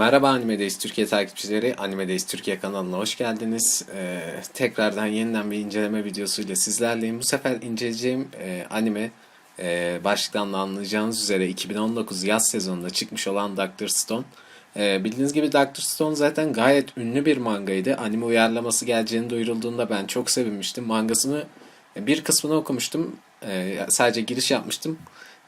Merhaba Animedeyiz Türkiye takipçileri. Animedeyiz Türkiye kanalına hoş geldiniz. Ee, tekrardan yeniden bir inceleme videosuyla sizlerleyim. Bu sefer inceleyeceğim e, anime e, başlıktan da anlayacağınız üzere 2019 yaz sezonunda çıkmış olan Doctor Stone. E, bildiğiniz gibi Doctor Stone zaten gayet ünlü bir mangaydı. Anime uyarlaması geleceğini duyurulduğunda ben çok sevinmiştim. Mangasını bir kısmını okumuştum. E, sadece giriş yapmıştım.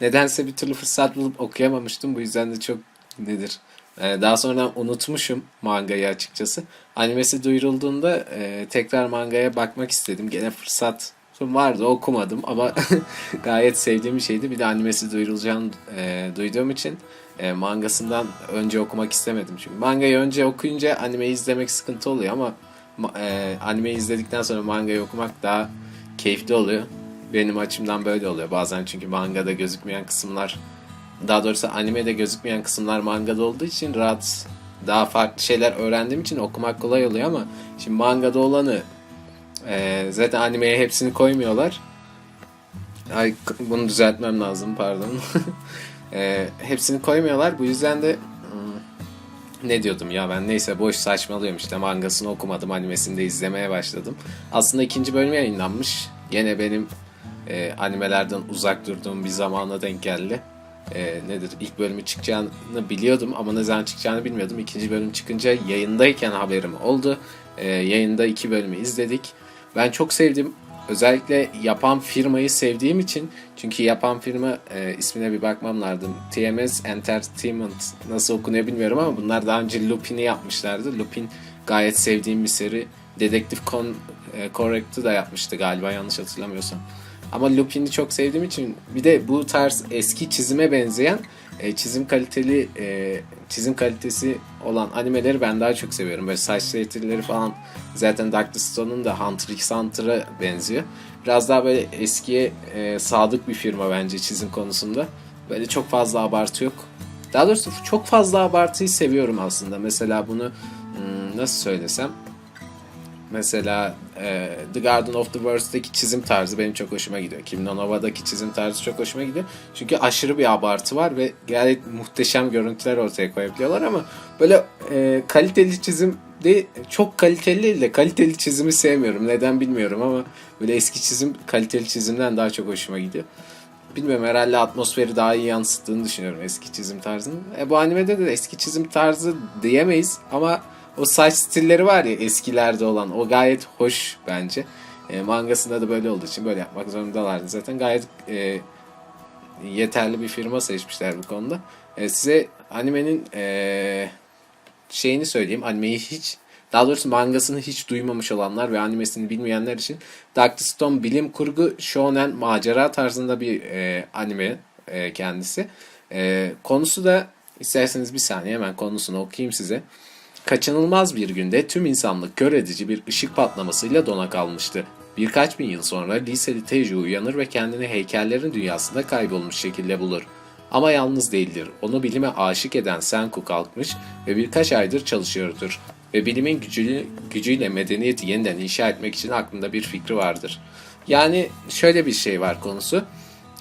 Nedense bir türlü fırsat bulup okuyamamıştım. Bu yüzden de çok nedir? Ee, daha sonra unutmuşum mangayı açıkçası. Animesi duyurulduğunda e, tekrar mangaya bakmak istedim. Gene fırsat vardı okumadım ama gayet sevdiğim bir şeydi. Bir de animesi duyurulacağını e, duyduğum için e, mangasından önce okumak istemedim. Çünkü mangayı önce okuyunca animeyi izlemek sıkıntı oluyor ama ma- e, animeyi izledikten sonra mangayı okumak daha keyifli oluyor. Benim açımdan böyle oluyor. Bazen çünkü mangada gözükmeyen kısımlar daha doğrusu animede gözükmeyen kısımlar mangada olduğu için rahat daha farklı şeyler öğrendiğim için okumak kolay oluyor ama şimdi mangada olanı e, zaten animeye hepsini koymuyorlar. Ay bunu düzeltmem lazım pardon. e, hepsini koymuyorlar. Bu yüzden de hmm, ne diyordum ya ben neyse boş saçmalıyorum işte mangasını okumadım animesini de izlemeye başladım. Aslında ikinci bölüm yayınlanmış. Gene benim e, animelerden uzak durduğum bir zamana denk geldi e, nedir ilk bölümü çıkacağını biliyordum ama ne zaman çıkacağını bilmiyordum. İkinci bölüm çıkınca yayındayken haberim oldu. E, yayında iki bölümü izledik. Ben çok sevdim. Özellikle yapan firmayı sevdiğim için çünkü yapan firma e, ismine bir bakmam lazım. TMS Entertainment nasıl okunuyor bilmiyorum ama bunlar daha önce Lupin'i yapmışlardı. Lupin gayet sevdiğim bir seri. Dedektif Con e, Correct'ı da yapmıştı galiba yanlış hatırlamıyorsam. Ama Lupin'i çok sevdiğim için bir de bu tarz eski çizime benzeyen e, çizim kaliteli e, çizim kalitesi olan animeleri ben daha çok seviyorum. Böyle saç retrilleri falan zaten Dr. Stone'un da Hunter x Hunter'a benziyor. Biraz daha böyle eskiye e, sadık bir firma bence çizim konusunda. Böyle çok fazla abartı yok. Daha doğrusu çok fazla abartıyı seviyorum aslında. Mesela bunu hmm, nasıl söylesem Mesela e, The Garden of the Worlds'daki çizim tarzı benim çok hoşuma gidiyor. Kim No Nova'daki çizim tarzı çok hoşuma gidiyor. Çünkü aşırı bir abartı var ve gayet muhteşem görüntüler ortaya koyabiliyorlar ama böyle e, kaliteli çizim de çok kaliteli değil de kaliteli çizimi sevmiyorum. Neden bilmiyorum ama böyle eski çizim kaliteli çizimden daha çok hoşuma gidiyor. Bilmiyorum herhalde atmosferi daha iyi yansıttığını düşünüyorum eski çizim tarzının. E, bu animede de eski çizim tarzı diyemeyiz ama o saç stilleri var ya eskilerde olan o gayet hoş bence. E, mangasında da böyle olduğu için böyle yapmak zorundalardı. Zaten gayet e, yeterli bir firma seçmişler bu konuda. E, size animenin e, şeyini söyleyeyim. Animeyi hiç daha doğrusu mangasını hiç duymamış olanlar ve animesini bilmeyenler için Doctor Stone bilim kurgu shonen macera tarzında bir e, anime e, kendisi. E, konusu da isterseniz bir saniye hemen konusunu okuyayım size. Kaçınılmaz bir günde tüm insanlık kör edici bir ışık patlamasıyla dona kalmıştı. Birkaç bin yıl sonra liseli Teju uyanır ve kendini heykellerin dünyasında kaybolmuş şekilde bulur. Ama yalnız değildir. Onu bilime aşık eden Senku kalkmış ve birkaç aydır çalışıyordur. Ve bilimin gücüyle, gücüyle medeniyeti yeniden inşa etmek için aklında bir fikri vardır. Yani şöyle bir şey var konusu.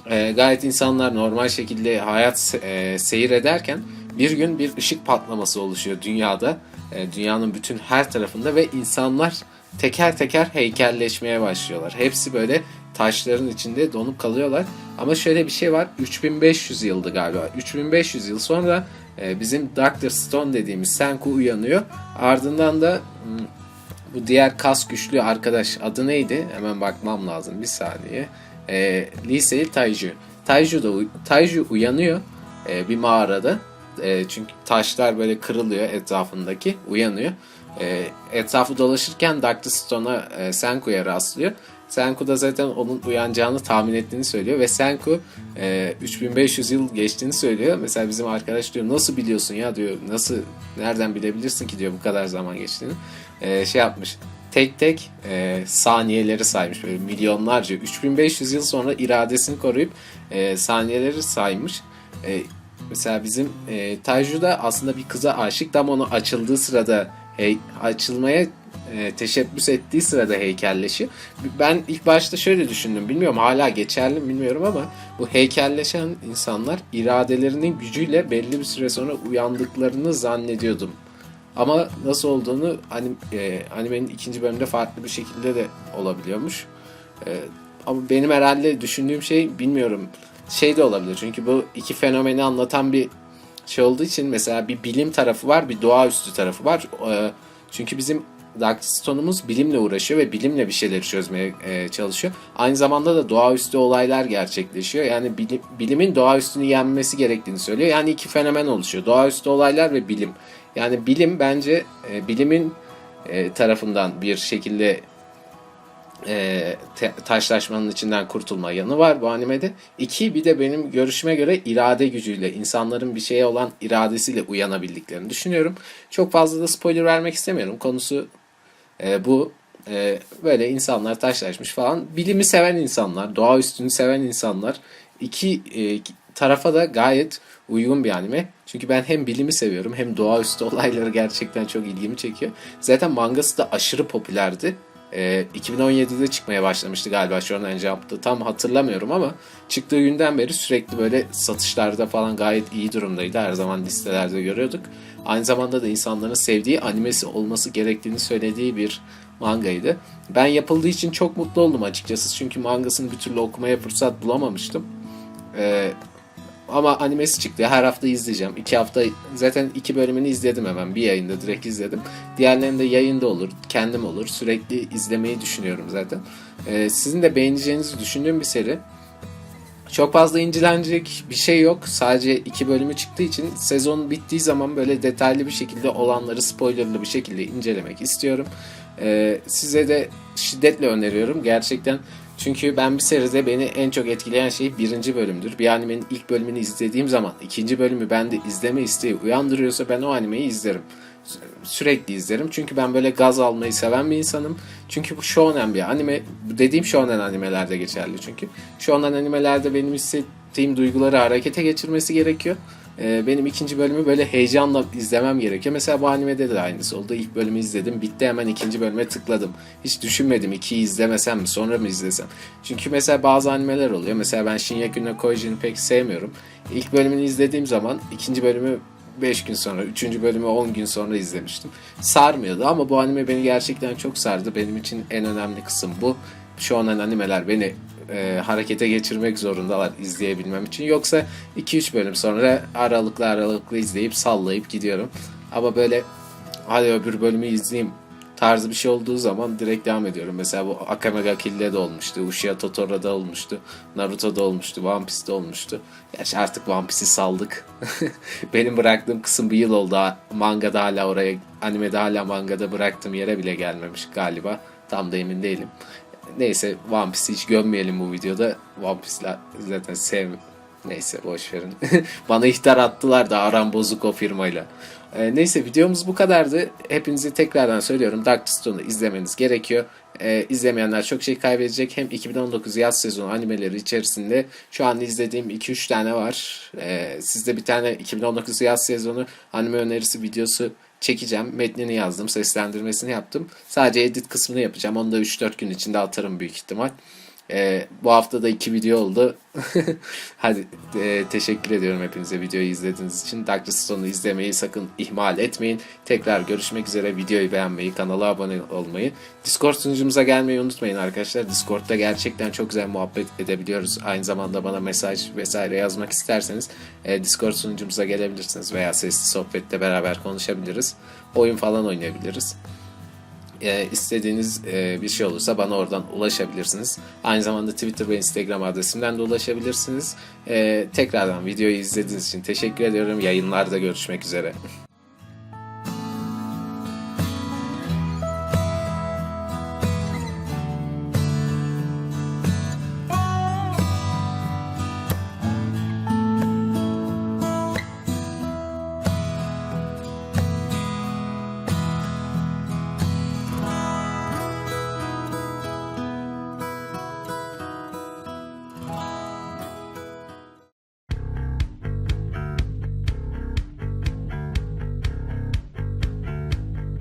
E, gayet insanlar normal şekilde hayat e, seyir ederken bir gün bir ışık patlaması oluşuyor dünyada. E, dünyanın bütün her tarafında ve insanlar teker teker heykelleşmeye başlıyorlar. Hepsi böyle taşların içinde donup kalıyorlar. Ama şöyle bir şey var. 3500 yıldı galiba. 3500 yıl sonra e, bizim Dr. Stone dediğimiz Senku uyanıyor. Ardından da hmm, bu diğer kas güçlü arkadaş adı neydi? Hemen bakmam lazım bir saniye. E, liseli Taiju. Taiju da Taiju uyanıyor e, bir mağarada. E, çünkü taşlar böyle kırılıyor etrafındaki. Uyanıyor. E, etrafı dolaşırken Dr. Stone'a e, Senku'ya rastlıyor. Senku da zaten onun uyanacağını tahmin ettiğini söylüyor ve Senku e, 3500 yıl geçtiğini söylüyor. Mesela bizim arkadaş diyor nasıl biliyorsun ya diyor nasıl nereden bilebilirsin ki diyor bu kadar zaman geçtiğini. E, şey yapmış tek tek e, saniyeleri saymış böyle milyonlarca 3500 yıl sonra iradesini koruyup e, saniyeleri saymış. E, mesela bizim e, Taiju da aslında bir kıza aşık ama onu açıldığı sırada hey, açılmaya e, teşebbüs ettiği sırada heykelleşiyor. Ben ilk başta şöyle düşündüm. Bilmiyorum hala geçerli mi bilmiyorum ama bu heykelleşen insanlar iradelerinin gücüyle belli bir süre sonra uyandıklarını zannediyordum. Ama nasıl olduğunu anim, e, animenin ikinci bölümünde farklı bir şekilde de olabiliyormuş. E, ama benim herhalde düşündüğüm şey bilmiyorum şey de olabilir. Çünkü bu iki fenomeni anlatan bir şey olduğu için mesela bir bilim tarafı var bir doğaüstü tarafı var. E, çünkü bizim Darkstone'umuz bilimle uğraşıyor ve bilimle bir şeyleri çözmeye e, çalışıyor. Aynı zamanda da doğaüstü olaylar gerçekleşiyor. Yani bilim, bilimin doğaüstünü yenmesi gerektiğini söylüyor. Yani iki fenomen oluşuyor. Doğaüstü olaylar ve bilim. Yani bilim bence e, bilimin tarafından bir şekilde e, te- taşlaşmanın içinden kurtulma yanı var bu animede. İki bir de benim görüşüme göre irade gücüyle insanların bir şeye olan iradesiyle uyanabildiklerini düşünüyorum. Çok fazla da spoiler vermek istemiyorum. Konusu e, bu. E, böyle insanlar taşlaşmış falan. Bilimi seven insanlar, doğa üstünü seven insanlar. iki e, tarafa da gayet uygun bir anime. Çünkü ben hem bilimi seviyorum hem doğaüstü olayları gerçekten çok ilgimi çekiyor. Zaten mangası da aşırı popülerdi. Ee, 2017'de çıkmaya başlamıştı galiba Shonen Jump'ta. Tam hatırlamıyorum ama çıktığı günden beri sürekli böyle satışlarda falan gayet iyi durumdaydı. Her zaman listelerde görüyorduk. Aynı zamanda da insanların sevdiği animesi olması gerektiğini söylediği bir mangaydı. Ben yapıldığı için çok mutlu oldum açıkçası. Çünkü mangasını bir türlü okumaya fırsat bulamamıştım. Ee, ama animesi çıktı. Her hafta izleyeceğim. İki hafta zaten iki bölümünü izledim hemen. Bir yayında direkt izledim. Diğerlerini de yayında olur. Kendim olur. Sürekli izlemeyi düşünüyorum zaten. Ee, sizin de beğeneceğinizi düşündüğüm bir seri. Çok fazla incelenecek bir şey yok. Sadece iki bölümü çıktığı için sezon bittiği zaman böyle detaylı bir şekilde olanları spoilerlı bir şekilde incelemek istiyorum. Ee, size de şiddetle öneriyorum. Gerçekten çünkü ben bir seride beni en çok etkileyen şey birinci bölümdür. Bir animenin ilk bölümünü izlediğim zaman ikinci bölümü bende izleme isteği uyandırıyorsa ben o animeyi izlerim. Sürekli izlerim. Çünkü ben böyle gaz almayı seven bir insanım. Çünkü bu shonen bir anime. Dediğim shonen animelerde geçerli çünkü. Shonen animelerde benim hissettiğim duyguları harekete geçirmesi gerekiyor. Ee, benim ikinci bölümü böyle heyecanla izlemem gerekiyor. Mesela bu animede de aynısı oldu. İlk bölümü izledim. Bitti hemen ikinci bölüme tıkladım. Hiç düşünmedim ikiyi izlemesem mi sonra mı izlesem. Çünkü mesela bazı animeler oluyor. Mesela ben Shinyaku no Koiji'ni pek sevmiyorum. İlk bölümünü izlediğim zaman ikinci bölümü 5 gün sonra, 3. bölümü 10 gün sonra izlemiştim. Sarmıyordu ama bu anime beni gerçekten çok sardı. Benim için en önemli kısım bu. Şu an animeler beni e, harekete geçirmek zorundalar izleyebilmem için. Yoksa 2-3 bölüm sonra aralıklı aralıklı izleyip sallayıp gidiyorum. Ama böyle hadi öbür bölümü izleyeyim tarzı bir şey olduğu zaman direkt devam ediyorum. Mesela bu Akame ga Kill'de de olmuştu. Uchiha Totoro'da olmuştu. Naruto'da olmuştu. One Piece'de olmuştu. Gerçi artık One Piece'i saldık. Benim bıraktığım kısım bir yıl oldu. Mangada hala oraya, animede hala mangada bıraktığım yere bile gelmemiş galiba. Tam da emin değilim. Neyse One Piece'i hiç gömmeyelim bu videoda. One Piece'ler zaten sev... Neyse boş verin. Bana ihtar attılar da aram bozuk o firmayla. Ee, neyse videomuz bu kadardı. Hepinizi tekrardan söylüyorum. Dark Stone'u izlemeniz gerekiyor. Ee, izlemeyenler çok şey kaybedecek. Hem 2019 yaz sezonu animeleri içerisinde şu an izlediğim 2-3 tane var. Ee, sizde bir tane 2019 yaz sezonu anime önerisi videosu çekeceğim. Metnini yazdım, seslendirmesini yaptım. Sadece edit kısmını yapacağım. Onu da 3-4 gün içinde atarım büyük ihtimal. Ee, bu hafta da iki video oldu. Hadi e, teşekkür ediyorum hepinize videoyu izlediğiniz için. Dark Stone'u izlemeyi sakın ihmal etmeyin. Tekrar görüşmek üzere. Videoyu beğenmeyi, kanala abone olmayı, Discord sunucumuza gelmeyi unutmayın arkadaşlar. Discord'da gerçekten çok güzel muhabbet edebiliyoruz. Aynı zamanda bana mesaj vesaire yazmak isterseniz e, Discord sunucumuza gelebilirsiniz veya sesli sohbette beraber konuşabiliriz. Oyun falan oynayabiliriz e, istediğiniz e, bir şey olursa bana oradan ulaşabilirsiniz. Aynı zamanda Twitter ve Instagram adresimden de ulaşabilirsiniz. E, tekrardan videoyu izlediğiniz için teşekkür ediyorum. Yayınlarda görüşmek üzere.